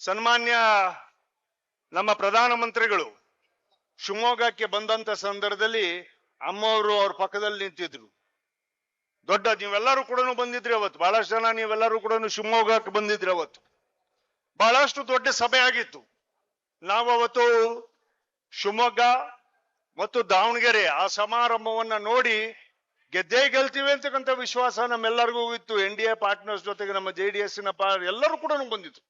ಸನ್ಮಾನ್ಯ ನಮ್ಮ ಪ್ರಧಾನಮಂತ್ರಿಗಳು, ಶಿವಮೊಗ್ಗಕ್ಕೆ ಬಂದಂತ ಸಂದರ್ಭದಲ್ಲಿ ಅಮ್ಮವರು ಅವ್ರ ಪಕ್ಕದಲ್ಲಿ ನಿಂತಿದ್ರು. ದೊಡ್ಡ, ನೀವೆಲ್ಲರೂ ಕೂಡ ಬಂದಿದ್ರಿ ಅವತ್ತು. ಬಹಳಷ್ಟು ಜನ ನೀವೆಲ್ಲರೂ ಕೂಡ ಶಿವಮೊಗ್ಗಕ್ಕೆ ಬಂದಿದ್ರಿ ಅವತ್ತು. ಬಹಳಷ್ಟು ದೊಡ್ಡ ಸಭೆ ಆಗಿತ್ತು. ನಾವು ಅವತ್ತು ಶಿವಮೊಗ್ಗ ಮತ್ತು ದಾವಣಗೆರೆ ಆ ಸಮಾರಂಭವನ್ನ ನೋಡಿ ಗೆದ್ದೇ ಗೆಲ್ತೀವಿ ಅಂತಕ್ಕಂಥ ವಿಶ್ವಾಸ ನಮ್ಮೆಲ್ಲರಿಗೂ ಇತ್ತು. ಎನ್ ಡಿ ಎ ಪಾರ್ಟ್ನರ್ಸ್ ಜೊತೆಗೆ ನಮ್ಮ ಜೆ ಡಿ ಎಸ್ನ ಪಾ, ಎಲ್ಲರೂ ಕೂಡ ಬಂದಿತ್ತು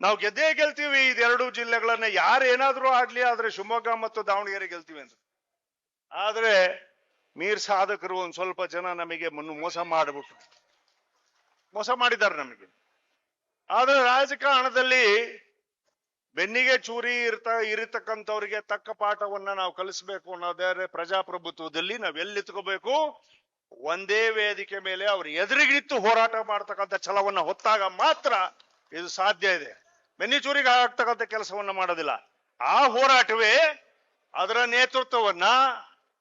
ನಾವು ಗೆದ್ದೇ ಗೆಲ್ತೀವಿ. ಇದೆರಡು ಜಿಲ್ಲೆಗಳನ್ನ ಯಾರು ಏನಾದರೂ ಆಡ್ಲಿ ಆದ್ರೆ ಶಿವಮೊಗ್ಗ ಮತ್ತು ದಾವಣಗೆರೆ ಗೆಲ್ತೀವಿ ಅಂತ. ಆದ್ರೆ ಮೀರ್ ಸಾಧಕರು ಒಂದ್ ಸ್ವಲ್ಪ ಜನ ನಮಗೆ ಮೋಸ ಮಾಡಿಬಿಟ್ರು. ಮೋಸ ಮಾಡಿದ್ದಾರೆ ನಮಗೆ. ಆದ್ರೆ ರಾಜಕಾರಣದಲ್ಲಿ ಬೆನ್ನಿಗೆ ಚೂರಿ ಇರ್ತ, ಇರತಕ್ಕಂಥವ್ರಿಗೆ ತಕ್ಕ ಪಾಠವನ್ನ ನಾವು ಕಲಿಸ್ಬೇಕು ಅನ್ನೋದಾದ್ರೆ ಪ್ರಜಾಪ್ರಭುತ್ವದಲ್ಲಿ ನಾವ್ ಎಲ್ಲಿ ತಗೋಬೇಕು ಒಂದೇ ವೇದಿಕೆ ಮೇಲೆ ಅವ್ರ ಎದುರಿಗಿತ್ತು ಹೋರಾಟ ಮಾಡ್ತಕ್ಕಂಥ ಛಲವನ್ನ ಹೊತ್ತಾಗ ಮಾತ್ರ ಇದು ಸಾಧ್ಯ ಇದೆ. ಬೆನ್ನಿ ಚೂರಿಗೆ ಆಗ್ತಕ್ಕಂಥ ಕೆಲಸವನ್ನು ಮಾಡೋದಿಲ್ಲ. ಆ ಹೋರಾಟವೇ ಅದರ ನೇತೃತ್ವವನ್ನ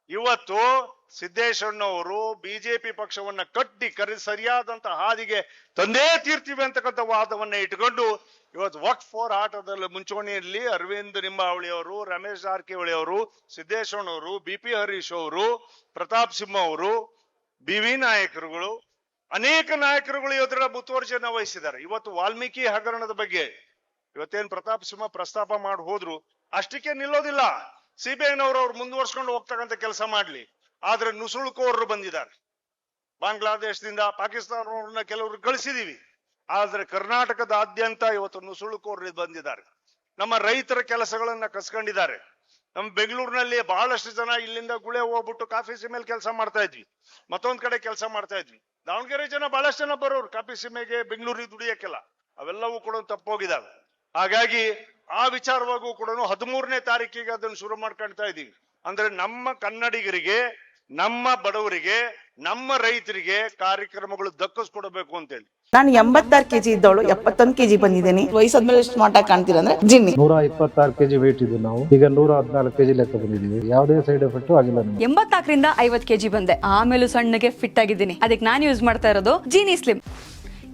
ಇವತ್ತು ಸಿದ್ದೇಶಣ್ಣವರು ಬಿಜೆಪಿ ಪಕ್ಷವನ್ನ ಕಟ್ಟಿ ಕರೆ ಸರಿಯಾದಂತ ಹಾದಿಗೆ ತಂದೇ ತೀರ್ತೀವಿ ಅಂತಕ್ಕಂಥ ವಾದವನ್ನ ಇಟ್ಕೊಂಡು ಇವತ್ತು ವಕ್ ಫೋರ್ ಆಟದಲ್ಲಿ ಮುಂಚೂಣಿಯಲ್ಲಿ ಅರವಿಂದ್ ನಿಂಬಾವಳಿ ಅವರು, ರಮೇಶ್ ಜಾರಕಿಹೊಳಿ ಅವರು, ಸಿದ್ದೇಶ್ವರನವರು ಬಿ ಪಿ ಹರೀಶ್ ಅವರು, ಪ್ರತಾಪ್ ಸಿಂಹ ಅವರು ಬಿ ವಿ ನಾಯಕರುಗಳು, ಅನೇಕ ನಾಯಕರುಗಳು ಇವತ್ತರ ಮುತುವರ್ಜಿಯನ್ನು ವಹಿಸಿದ್ದಾರೆ. ಇವತ್ತು ವಾಲ್ಮೀಕಿ ಹಗರಣದ ಬಗ್ಗೆ ಇವತ್ತೇನ್ ಪ್ರತಾಪ್ ಸಿಂಹ ಪ್ರಸ್ತಾಪ ಮಾಡಿ ಹೋದ್ರು, ಅಷ್ಟಕ್ಕೆ ನಿಲ್ಲೋದಿಲ್ಲ. ಸಿಬಿಐನವರು ಅವ್ರು ಮುಂದುವರ್ಸ್ಕೊಂಡು ಹೋಗ್ತಕ್ಕಂತ ಕೆಲಸ ಮಾಡ್ಲಿ. ಆದ್ರೆ ನುಸುಳುಕೋರರು ಬಂದಿದ್ದಾರೆ. ಬಾಂಗ್ಲಾದೇಶದಿಂದ ಪಾಕಿಸ್ತಾನವ್ರನ್ನ ಕೆಲವರು ಕಳಿಸಿದೀವಿ. ಆದ್ರೆ ಕರ್ನಾಟಕದಾದ್ಯಂತ ಇವತ್ತು ನುಸುಳುಕೋರರು ಬಂದಿದ್ದಾರೆ. ನಮ್ಮ ರೈತರ ಕೆಲಸಗಳನ್ನ ಕಸ್ಕೊಂಡಿದ್ದಾರೆ. ನಮ್ಮ ಬೆಂಗಳೂರಿನಲ್ಲಿ ಬಹಳಷ್ಟು ಜನ ಇಲ್ಲಿಂದ ಗುಳೆ ಹೋಗ್ಬಿಟ್ಟು ಕಾಫಿ ಸಿಮೆಲ್ ಕೆಲಸ ಮಾಡ್ತಾ ಇದ್ವಿ. ಮತ್ತೊಂದ್ ಕಡೆ ಕೆಲಸ ಮಾಡ್ತಾ ಇದ್ವಿ. ದಾವಣಗೆರೆ ಜನ ಬಹಳಷ್ಟು ಜನ ಬರೋರು. ಕಾಫಿ ಸಿಮೆಗೆ ಬೆಂಗಳೂರಿಗೆ ದುಡಿಯಕ್ಕೆಲ್ಲ. ಅವೆಲ್ಲವೂ ಕೂಡ ತಪ್ಪೋಗಿದಾವೆ ಹಾಗಾಗಿ ಆ ವಿಚಾರವಾಗೂ ಕೂಡ ಹದಿಮೂರನೇ ತಾರೀಕಿಗೆ ಅದನ್ನು ಶುರು ಮಾಡ್ಕೊಳ್ತಾ ಇದ್ದೀವಿ. ಅಂದ್ರೆ ನಮ್ಮ ಕನ್ನಡಿಗರಿಗೆ ನಮ್ಮ ಬಡವರಿಗೆ ನಮ್ಮ ರೈತರಿಗೆ ಕಾರ್ಯಕ್ರಮಗಳು ದಕ್ಕಿಸ್ಕೊಡ್ಬೇಕು ಅಂತೇಳಿ. ನಾನು ಎಂಬತ್ತಾರು ಕೆಜಿ ಇದ್ದವಳು ಎಪ್ಪತ್ತೊಂದು ಕೆಜಿ ಬಂದಿದ್ದೀನಿ. ವಯಸ್ಸಾದ್ಮೇಲೆ ಎಷ್ಟು ಮಾಟ ಕಾಣ್ತೀರಾ ಅಂದ್ರೆ ಜಿನ್ನಿ. ನೂರ ಇಪ್ಪತ್ತಾರು ಕೆಜಿ ವೇಟ್ ಇದ್ದು ನಾವು. ಈಗ ನೂರ ಹದಿನಾಲ್ಕು ಕೆಜಿ ಲೆಕ್ಕ ಬಂದಿದ್ದೀವಿ. ಯಾವುದೇ ಸೈಡ್ ಎಫೆಕ್ಟ್ ಆಗಿಲ್ಲ ಎಂಬತ್ತಾಕರಿಂದ ಎಂಬತ್ನಾಲ್ಕರಿಂದ ಐವತ್ ಕೆಜಿ ಬಂದೆ. ಆಮೇಲೆ ಸಣ್ಣಗೆ ಫಿಟ್ ಆಗಿದ್ದೀನಿ. ಅದಕ್ಕೆ ನಾನು ಯೂಸ್ ಮಾಡ್ತಾ ಇರೋದು ಜೀನಿ ಸ್ಲಿಮ್